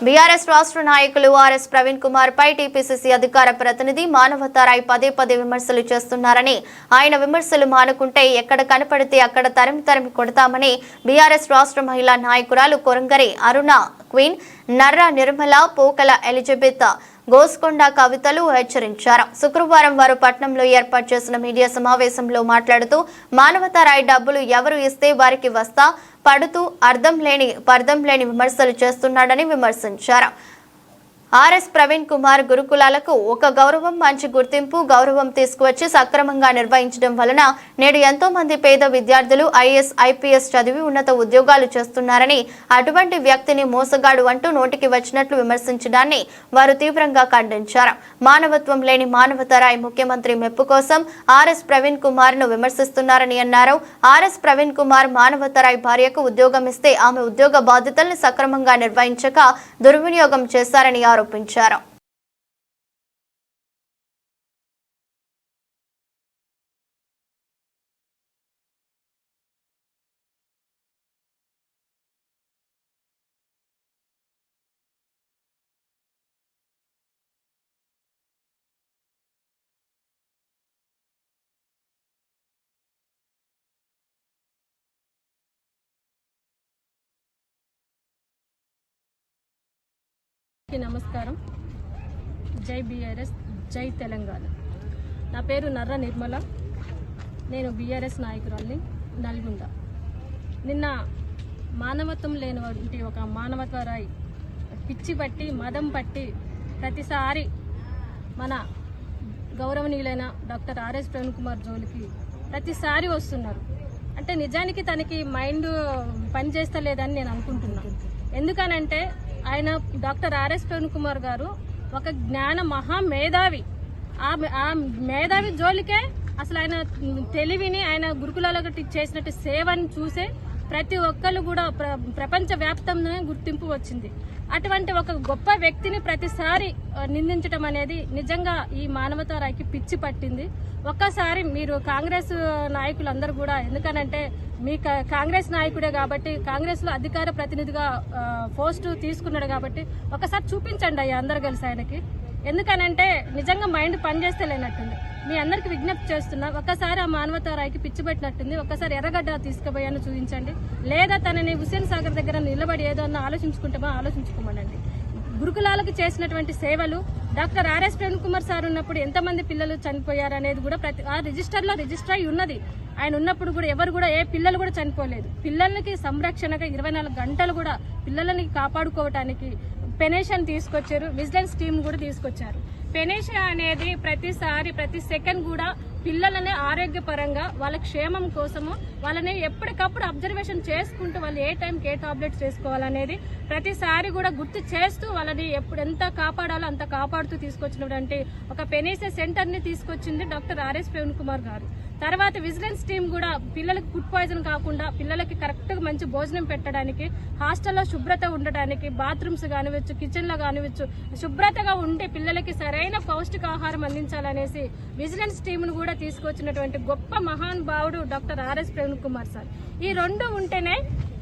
BRS రాష్ట్ర నాయకులు RS Praveen Kumar పై టీపీసీసీ అధికార ప్రతినిధి మానవతారాయ్ పదే పదే విమర్శలు చేస్తున్నారని ఆయన విమర్శలు మానుకుంటే ఎక్కడ కనపడితే అక్కడ తరిమి తరిమి కొడతామని బీఆర్ఎస్ రాష్ట్ర మహిళా నాయకురాలు కొరంగరి అరుణ క్వీన్ నర్ర నిర్మల పోకల ఎలిజబెత్ గోస్కొండ కవితలు హెచ్చరించారు. శుక్రవారం వారు పట్నంలో ఏర్పాటు చేసిన మీడియా సమావేశంలో మాట్లాడుతూ మానవతారాయ్ డబ్బులు ఎవరు ఇస్తే వారికి వస్తా పడుతూ అర్థం లేని పర్థం లేని విమర్శలు చేస్తున్నాడని విమర్శించారు. ఆర్ఎస్ ప్రవీణ్ కుమార్ గురుకులాలకు ఒక గౌరవం మంచి గుర్తింపు గౌరవం తీసుకువచ్చి సక్రమంగా నిర్వహించడం వలన నేడు ఎంతో మంది పేద విద్యార్థులు ఐఎస్ ఐపీఎస్ చదివి ఉన్నత ఉద్యోగాలు చేస్తున్నారని అటువంటి వ్యక్తిని మోసగాడు అంటూ నోటికి వచ్చినట్లు విమర్శించడాన్ని వారు తీవ్రంగా ఖండించారు. మానవత్వం లేని మానవతరాయ్ ముఖ్యమంత్రి మెప్పు కోసం ఆర్ఎస్ ప్రవీణ్ కుమార్ను విమర్శిస్తున్నారని అన్నారు. ఆర్ఎస్ ప్రవీణ్ కుమార్ మానవతరాయి భార్యకు ఉద్యోగం ఇస్తే ఆమె ఉద్యోగ బాధ్యతల్ని సక్రమంగా నిర్వహించక దుర్వినియోగం చేశారని ఆరోపించారు అందరికీ నమస్కారం. జై బీఆర్ఎస్ జై తెలంగాణ. నా పేరు నర్ర నిర్మల. నేను బీఆర్ఎస్ నాయకురాల్ని నల్గొండ. నిన్న మానవత్వం లేనివంటి ఒక మానవత్వరాయి పిచ్చి పట్టి మదం పట్టి ప్రతిసారి మన గౌరవనీయులైన డాక్టర్ ఆర్ఎస్ ప్రవీణ్ కుమార్ జోలికి ప్రతిసారి వస్తున్నారు. అంటే నిజానికి తనకి మైండ్ పనిచేస్తలేదని నేను అనుకుంటున్నాను ఎందుకనంటే ఆయన డాక్టర్ ఆర్ఎస్ ప్రవీణ్ కుమార్ గారు ఒక జ్ఞాన మహా మేధావి. ఆ మే- ఆ మేధావి జోలికే అసలు ఆయన తెలివిని ఆయన గురుకులాలకు చేసినట్టు సేవని చూసే ప్రతి ఒక్కరు కూడా ప్ర ప్రపంచవ్యాప్తంగానే గుర్తింపు వచ్చింది. అటువంటి ఒక గొప్ప వ్యక్తిని ప్రతిసారి నిందించడం అనేది నిజంగా ఈ మానవతారాయికి పిచ్చి పట్టింది. ఒక్కసారి మీరు కాంగ్రెస్ నాయకులందరూ కూడా ఎందుకనంటే మీ కా- కాంగ్రెస్ నాయకుడే కాబట్టి కాంగ్రెస్లో అధికార ప్రతినిధిగా పోస్టు తీసుకున్నాడు కాబట్టి ఒకసారి చూపించండి అయ్యా అందరు కలిసి ఆయనకి. ఎందుకనంటే నిజంగా మైండ్ పనిచేస్తే లేనట్టుంది మీ అందరికి విజ్ఞప్తి చేస్తున్నా ఒక్కసారి ఆ మానవతారాయికి పిచ్చిపెట్టినట్టుంది ఒక్కసారి ఎర్రగడ్డ తీసుకుపోయాను చూపించండి. లేదా తనని హుస్సేన్ సాగర్ దగ్గర నిలబడి ఏదో అన్న ఆలోచించుకుంటామో ఆలోచించుకోమనండి. గురుకులాలకు చేసినటువంటి సేవలు doctor RS Prem Kumar sir ఉన్నప్పుడు ఎంతమంది పిల్లలు చనిపోయారు అనేది కూడా ప్రతి ఆ రిజిస్టర్లో రిజిస్టర్ అయి ఉన్నది. ఆయన ఉన్నప్పుడు కూడా ఎవరు కూడా ఏ పిల్లలు కూడా చనిపోలేదు. పిల్లలకి సంరక్షణగా ఇరవై నాలుగు గంటలు కూడా పిల్లలని కాపాడుకోవటానికి పెనేషన్ తీసుకొచ్చారు. విజిలెన్స్ టీం కూడా తీసుకొచ్చారు. పెనేషన్ అనేది ప్రతిసారి ప్రతి సెకండ్ కూడా పిల్లలని ఆరోగ్యపరంగా వాళ్ళ క్షేమం కోసము వాళ్ళని ఎప్పటికప్పుడు అబ్జర్వేషన్ చేసుకుంటూ వాళ్ళు ఏ టైంకి ఏ టాబ్లెట్స్ వేసుకోవాలనేది ప్రతిసారి కూడా గుర్తు చేస్తూ వాళ్ళని ఎప్పుడు ఎంత కాపాడాలో అంత కాపాడుతూ తీసుకొచ్చినటువంటి ఒక పెనేసే సెంటర్ని తీసుకొచ్చింది డాక్టర్ ఆర్ఎస్ ప్రవీణ్ కుమార్ గారు. తర్వాత విజిలెన్స్ టీం కూడా పిల్లలకి ఫుడ్ పాయిజన్ కాకుండా పిల్లలకి కరెక్ట్గా మంచి భోజనం పెట్టడానికి హాస్టల్లో శుభ్రత ఉండడానికి బాత్రూమ్స్ కానివచ్చు కిచెన్లో కానివచ్చు శుభ్రతగా ఉండి పిల్లలకి సరైన పౌష్టికాహారం అందించాలనేసి విజిలెన్స్ టీంను కూడా తీసుకొచ్చినటువంటి గొప్ప మహానుభావుడు doctor RS Praveen Kumar sir. ఈ రెండు ఉంటేనే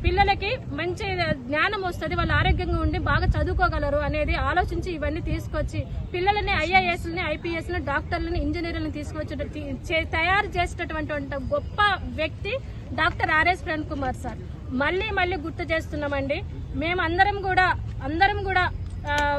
పిల్లలకి మంచి జ్ఞానం వస్తుంది వాళ్ళు ఆరోగ్యంగా ఉండి బాగా చదువుకోగలరు అనేది ఆలోచించి ఇవన్నీ తీసుకొచ్చి పిల్లలని ఐఐఎస్ని ఐపీఎస్ని డాక్టర్లని ఇంజనీర్లను తీసుకొచ్చి తయారు చేసినటువంటి గొప్ప వ్యక్తి doctor RS Praveen Kumar sir. మళ్ళీ మళ్ళీ గుర్తు చేస్తున్నామండి మేమందరం కూడా అందరం కూడా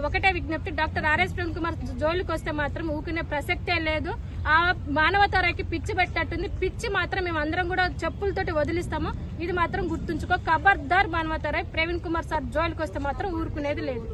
ఒకటే విజ్ఞప్తి డాక్టర్ ఆర్ఎస్ ప్రేమ్ కుమార్ జోలికి వస్తే మాత్రం ఊకునే ప్రసక్తే లేదు. ఆ మానవతారాకి పిచ్చి పెట్టినట్టుంది పిచ్చి మాత్రం మేము అందరం కూడా చెప్పులతోటి వదిలిస్తాము. ఇది మాత్రం గుర్తుంచుకో. ఖబర్దార్ మానవతారాయ్ ప్రవీణ్ కుమార్ సార్ జోలికి వస్తే మాత్రం ఊరుకునేది లేదు.